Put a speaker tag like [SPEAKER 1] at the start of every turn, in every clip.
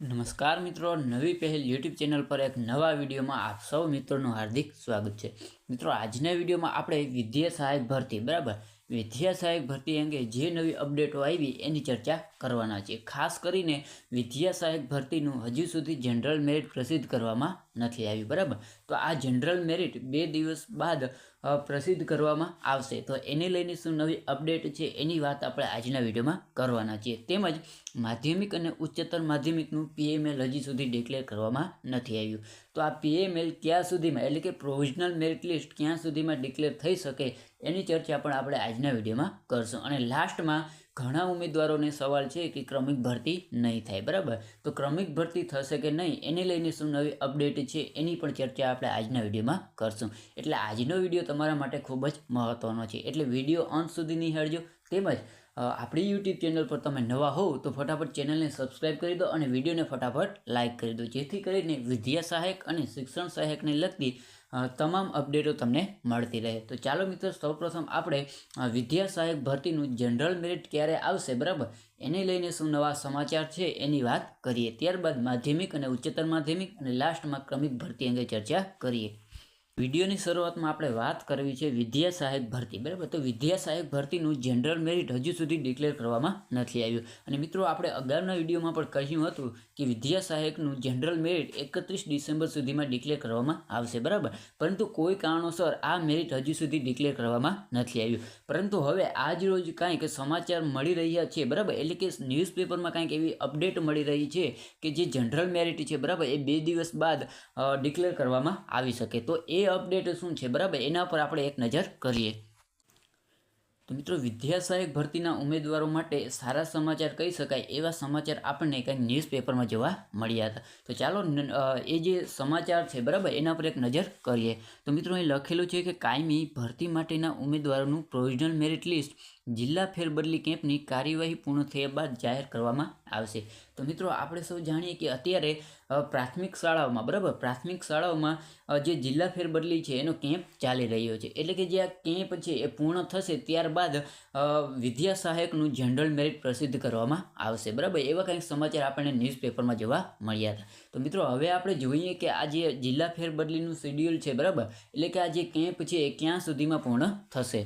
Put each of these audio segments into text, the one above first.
[SPEAKER 1] નમસ્કાર મિત્રો, નવી પહેલ યુટ્યુબ ચેનલ પર એક નવા વિડીયોમાં આપ સૌ મિત્રોનું હાર્દિક સ્વાગત છે. મિત્રો, આજના વિડીયોમાં આપણે વિદ્યા સહાયક ભરતી, બરાબર? વિદ્યા સહાયક ભરતી અંગે જે નવી અપડેટો આવી એની ચર્ચા કરવાના છે. ખાસ કરીને વિદ્યા સહાયક ભરતીનું હજુ સુધી જનરલ મેરિટ પ્રસિદ્ધ કરવામાં નથી આવ્યું, બરાબર? તો આ જનરલ મેરિટ બે દિવસ બાદ પ્રસિદ્ધ કરવામાં આવશે. તો એને લઈને શું નવી અપડેટ છે એની વાત આપણે આજના વિડીયોમાં કરવાના છીએ. તેમજ માધ્યમિક અને ઉચ્ચતર માધ્યમિકનું પીએમએલ હજી સુધી ડિક્લેર કરવામાં નથી આવ્યું. તો આ પીએમએલ ક્યાં સુધીમાં, એટલે કે પ્રોવિઝનલ મેરિટ લિસ્ટ ક્યાં સુધીમાં ડિક્લેર થઈ શકે એની ચર્ચા પણ આપણે આજના વિડીયોમાં કરશું. અને લાસ્ટમાં ઘણા ઉમેદવારોને સવાલ છે કે ક્રમિક ભરતી નહીં થાય, બરાબર? તો ક્રમિક ભરતી થશે કે નહીં, એને લઈને શું નવી અપડેટ છે, એની પણ ચર્ચા આપણે આજના વિડીયોમાં કરશું. એટલે આજનો વીડિયો તમારા માટે ખૂબ જ મહત્ત્વનો છે. એટલે વીડિયો અંત સુધી નિહાળજો. તેમજ આપણી યુટ્યુબ ચેનલ પર તમે નવા હોવ તો ફટાફટ ચેનલને સબસ્ક્રાઇબ કરી દો અને વિડીયોને ફટાફટ લાઇક કરી દો, જેથી કરીને વિદ્યા સહાયક અને શિક્ષણ સહાયકને લગતી તમામ અપડેટો તમને મળતી રહે. તો ચાલો મિત્રો, સૌપ્રથમ આપણે વિદ્યા સહાયક ભરતીનું જનરલ મેરિટ ક્યારે આવશે, બરાબર? એને લઈને શું નવા સમાચાર છે એની વાત કરીએ. ત્યારબાદ માધ્યમિક અને ઉચ્ચતર માધ્યમિક અને લાસ્ટમાં ક્રમિક ભરતી અંગે ચર્ચા કરીએ. વિડીયોની શરૂઆતમાં આપણે વાત કરવી છે વિદ્યા સહાયક ભરતી, બરાબર? તો વિદ્યા સહાયક ભરતીનું જનરલ મેરિટ હજુ સુધી ડિક્લેર કરવામાં નથી આવ્યું. અને મિત્રો, આપણે અગાઉના વિડીયોમાં પણ કહ્યું હતું કે વિદ્યા સહાયકનું જનરલ મેરિટ એકત્રીસ ડિસેમ્બર સુધીમાં ડિક્લેર કરવામાં આવશે, બરાબર? પરંતુ કોઈ કારણોસર આ મેરિટ હજુ સુધી ડિક્લેર કરવામાં નથી આવ્યું. પરંતુ હવે આજ રોજ કાંઈક સમાચાર મળી રહ્યા છે, બરાબર? એટલે કે ન્યૂઝપેપરમાં કાંઈક એવી અપડેટ મળી રહી છે કે જે જનરલ મેરિટ છે, બરાબર? એ બે દિવસ બાદ ડિક્લેર કરવામાં આવી શકે. તો એ અપડેટ શું છે? બરાબર? એના પર આપણે એક નજર કરીએ. તો મિત્રો વિદ્યા સહાયક ભરતીના ઉમેદવારો માટે સારા સમાચાર કહી શકાય એવા સમાચાર આપણને કંઈ ન્યૂઝપેપરમાં જોવા મળ્યા હતા. તો ચાલો એ જે સમાચાર છે, બરાબર? એના પર એક નજર કરીએ. તો મિત્રો, અહીં લખેલું છે કે કાયમી ભરતી માટેના ઉમેદવારોનું પ્રોવિઝનલ મેરિટ લિસ્ટ જિલ્લા ફેરબદલી કેમ્પની કાર્યવાહી પૂર્ણ થયા બાદ જાહેર કરવામાં આવશે. તો મિત્રો, આપણે સૌ જાણીએ કે અત્યારે પ્રાથમિક શાળાઓમાં, બરાબર? પ્રાથમિક શાળાઓમાં જે જિલ્લા ફેરબદલી છે, એનો કેમ્પ ચાલી રહ્યો છે. એટલે કે જે આ કેમ્પ છે, એ પૂર્ણ થશે ત્યારબાદ વિદ્યા સહાયકનું જનરલ મેરિટ પ્રસિદ્ધ કરવામાં આવશે. બરાબર? એવા કંઈક સમાચાર આપણને ન્યૂઝપેપરમાં જોવા મળ્યા હતા. તો મિત્રો, હવે આપણે જોઈએ કે આ જે જિલ્લા ફેરબદલીનું શેડ્યુલ છે, બરાબર? એટલે કે આ જે કેમ્પ છે, એ ક્યાં સુધીમાં પૂર્ણ થશે?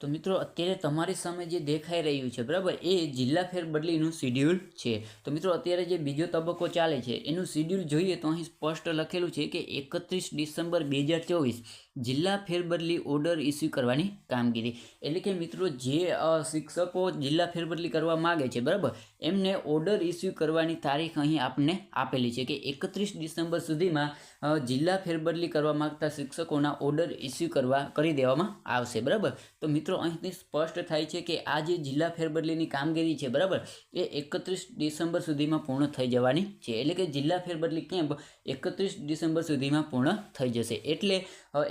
[SPEAKER 1] તો મિત્રો, અત્યારે તમારી સામે જે દેખાઈ રહ્યું છે, બરાબર? એ જિલ્લા ફેરબદલીનું શિડ્યુલ છે. તો મિત્રો, અત્યારે જે બીજો તબક્કો ચાલે છે, એનું શિડ્યુલ જોઈએ તો અહીં સ્પષ્ટ લખેલું છે કે એકત્રીસ ડિસેમ્બર બે હજાર ચોવીસ જિલ્લા ફેરબદલી ઓર્ડર ઇસ્યુ કરવાની કામગીરી. એટલે કે મિત્રો, જે શિક્ષકો જિલ્લા ફેરબદલી કરવા માગે છે, બરાબર? એમને ઓર્ડર ઇસ્યુ કરવાની તારીખ અહીં આપને આપેલી છે કે એકત્રીસ ડિસેમ્બર સુધીમાં જિલ્લા ફેરબદલી કરવા માગતા શિક્ષકોના ઓર્ડર ઇસ્યુ કરવા કરી દેવામાં આવશે, બરાબર? તો મિત્રો અહીંથી સ્પષ્ટ થાય છે કે આ જે જિલ્લા ફેરબદલીની કામગીરી છે, બરાબર? એ એકત્રીસ ડિસેમ્બર સુધીમાં પૂર્ણ થઈ જવાની છે. એટલે કે જિલ્લા ફેરબદલી કેમ્પ એકત્રીસ ડિસેમ્બર સુધીમાં પૂર્ણ થઈ જશે. એટલે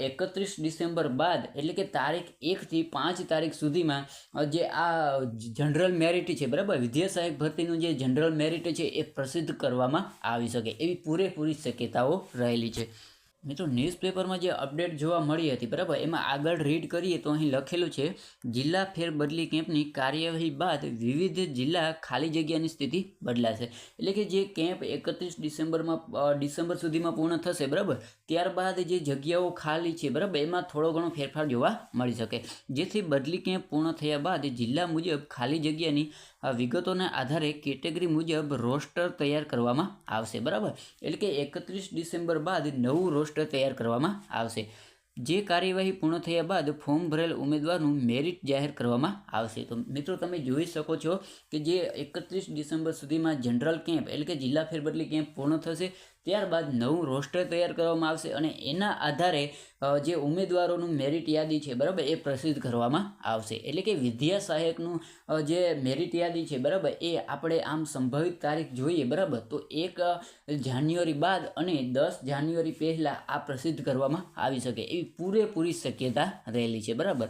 [SPEAKER 1] એકત્રીસ ડિસેમ્બર બાદ, એટલે કે તારીખ એકથી પાંચ તારીખ સુધીમાં જે આ જનરલ મેરિટ છે, બરાબર? વિદ્યા સહાયક ભરતીનું જે જનરલ મેરિટ છે, એ પ્રસિદ્ધ કરવામાં આવી શકે એવી પૂરેપૂરી શક્યતાઓ રહેલી છે. મિત્રો ન્યૂઝપેપરમાં જે અપડેટ જોવા મળી હતી, બરાબર? એમાં આગળ રીડ કરીએ તો અહીં લખેલું છે, જિલ્લા ફેરબદલી કેમ્પની કાર્યવાહી બાદ વિવિધ જિલ્લા ખાલી જગ્યાની સ્થિતિ બદલાશે. એટલે કે જે કેમ્પ એકત્રીસ ડિસેમ્બરમાં ડિસેમ્બર સુધીમાં પૂર્ણ થશે, બરાબર? ત્યારબાદ જે જગ્યાઓ ખાલી છે, બરાબર? એમાં થોડો ઘણો ફેરફાર જોવા મળી શકે. જેથી બદલી કેમ્પ પૂર્ણ થયા બાદ જિલ્લા મુજબ ખાલી જગ્યાની વિગતોના આધારે કેટેગરી મુજબ રોસ્ટર તૈયાર કરવામાં આવશે, બરાબર? એટલે કે એકત્રીસ ડિસેમ્બર બાદ નવું રોસ્ટર તૈયાર કરવામાં આવશે. જે કાર્યવાહી પૂર્ણ થયા બાદ ફોર્મ ભરેલ ઉમેદવારનું મેરિટ જાહેર કરવામાં આવશે. તો મિત્રો, તમે જોઈ શકો છો કે જે એકત્રીસ ડિસેમ્બર સુધીમાં જનરલ કેમ્પ એટલે કે જિલ્લા ફેરબદલી કેમ્પ પૂર્ણ થશે. ત્યારબાદ નવું રોસ્ટર તૈયાર કરવામાં આવશે અને એના આધારે જે ઉમેદવારોનું મેરિટ યાદી છે, બરાબર, એ પ્રસિદ્ધ કરવામાં આવશે. એટલે કે વિદ્યા સહાયકનું જે મેરિટ યાદી છે, બરાબર, એ આપણે આમ સંભવિત તારીખ જોઈએ, બરાબર? તો એક જાન્યુઆરી બાદ અને દસ જાન્યુઆરી પહેલાં આ પ્રસિદ્ધ કરવામાં આવી શકે એવી પૂરેપૂરી શક્યતા રહેલી છે, બરાબર?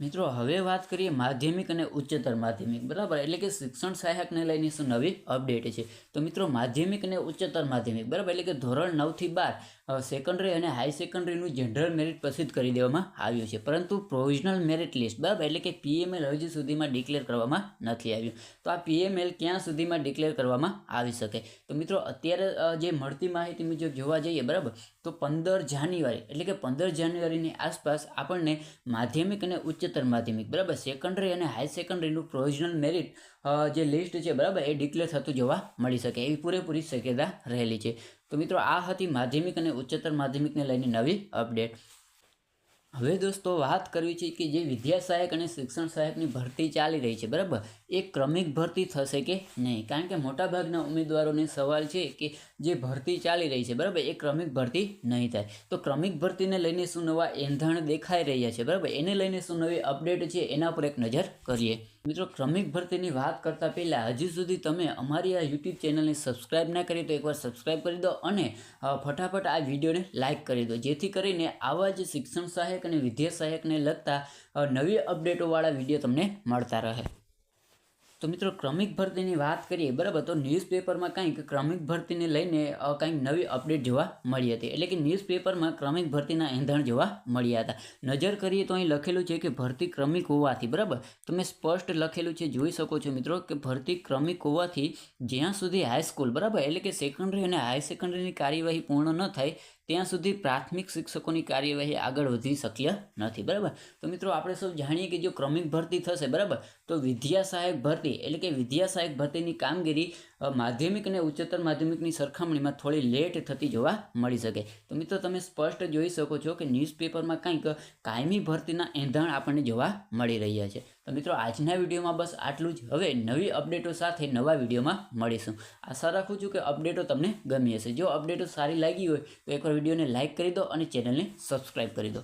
[SPEAKER 1] મિત્રો, હવે વાત કરીએ માધ્યમિક અને ઉચ્ચતર માધ્યમિક. બરાબર? એટલે કે શિક્ષણ સહાયકને લઈને શું નવી અપડેટ છે? તો મિત્રો, માધ્યમિક અને ઉચ્ચતર માધ્યમિક. બરાબર? એટલે કે ધોરણ નવથી બાર સેકન્ડરી અને હાઈ સેકન્ડરીનું જનરલ મેરિટ પ્રસિદ્ધ કરી દેવામાં આવ્યું છે. પરંતુ પ્રોવિઝનલ મેરિટ લિસ્ટ બરાબર? એટલે કે પીએમએલ હજી સુધીમાં ડિક્લેર કરવામાં નથી આવ્યું. તો આ પીએમએલ ક્યાં સુધીમાં ડિક્લેર કરવામાં આવી શકે? તો મિત્રો, અત્યારે જે મળતી માહિતી મુજબ જોવા જઈએ, બરાબર? તો પંદર જાન્યુઆરી, એટલે કે પંદર જાન્યુઆરીની આસપાસ આપણને માધ્યમિક અને ઉચ્ચતર માધ્યમિક, બરાબર? સેકન્ડરી અને હાઈ સેકન્ડરીનું પ્રોવિઝનલ મેરિટ જે લિસ્ટ છે, બરાબર? એ ડિક્લેર થતું જોવા મળી શકે. એવી પૂરેપૂરી શક્યતા રહેલી છે. તો મિત્રો, આ હતી માધ્યમિક અને ઉચ્ચતર માધ્યમિકને લઈને નવી અપડેટ. હવે દોસ્તો, વાત કરવી છે કે જે વિદ્યા સહાયક અને શિક્ષણ સહાયકની ભરતી ચાલી રહી છે, બરાબર? એ ક્રમિક ભરતી થશે કે નહીં? કારણ કે મોટાભાગના ઉમેદવારોને સવાલ છે કે જે ભરતી ચાલી રહી છે, બરાબર? એ ક્રમિક ભરતી નહીં થાય. તો ક્રમિક ભરતીને લઈને શું નવા એંધાણ દેખાઈ રહ્યા છે, બરાબર? એને લઈને શું નવી અપડેટ છે, એના પર એક નજર કરીએ. મિત્રો, ક્રમિક ભરતીની વાત કરતાં પહેલાં હજી સુધી તમે અમારી આ યુટ્યુબ ચેનલને સબસ્ક્રાઇબ ના કરી તો એકવાર સબસ્ક્રાઇબ કરી દો અને ફટાફટ આ વિડીયોને લાઇક કરી દો. જેથી કરીને આવા જ શિક્ષણ સહાયક અને વિદ્યા સહાયકને લગતા નવી અપડેટોવાળા વીડિયો તમને મળતા રહે. તો મિત્રો, ક્રમિક ભરતીની વાત કરીએ, બરાબર, તો ન્યૂઝપેપરમાં કંઈક ક્રમિક ભરતીને લઈને કંઈક નવી અપડેટ જોવા મળી હતી. એટલે કે ન્યૂઝપેપરમાં ક્રમિક ભરતીના એંધણ જોવા મળ્યા હતા. નજર કરીએ તો અહીં લખેલું છે કે ભરતી ક્રમિક હોવાથી, બરાબર? તમે સ્પષ્ટ લખેલું છે, જોઈ શકો છો મિત્રો, કે ભરતી ક્રમિક હોવાથી જ્યાં સુધી હાઈસ્કૂલ બરાબર? એટલે કે સેકન્ડરી અને હાઈ સેકન્ડરીની કાર્યવાહી પૂર્ણ ન થાય ત્યાં સુધી પ્રાથમિક શિક્ષકોની કાર્યવાહી આગળ વધી શક્ય નથી, બરાબર? તો મિત્રો, આપણે સૌ જાણીએ કે જો ક્રમિક ભરતી થશે, બરાબર? તો વિદ્યા સહાયક ભરતી એટલે કે વિદ્યા સહાયક ભરતીની કામગીરી માધ્યમિક અને ઉચ્ચતર માધ્યમિકની સરખામણીમાં થોડી લેટ થતી જોવા મળી શકે. તો મિત્રો, તમે સ્પષ્ટ જોઈ શકો છો કે ન્યૂઝપેપરમાં કંઈક કાયમી ભરતીના એંધાણ આપણને જોવા મળી રહ્યા છે. તો મિત્રો, આજના વિડીયોમાં બસ આટલું જ. હવે નવી અપડેટો સાથે નવા વિડીયોમાં મળીશું. આશા રાખું છું કે અપડેટો તમને ગમી હશે. જો અપડેટો સારી લાગી હોય, તો એકવાર વિડીયોને લાઇક કરી દો અને ચેનલને સબસ્ક્રાઈબ કરી દો.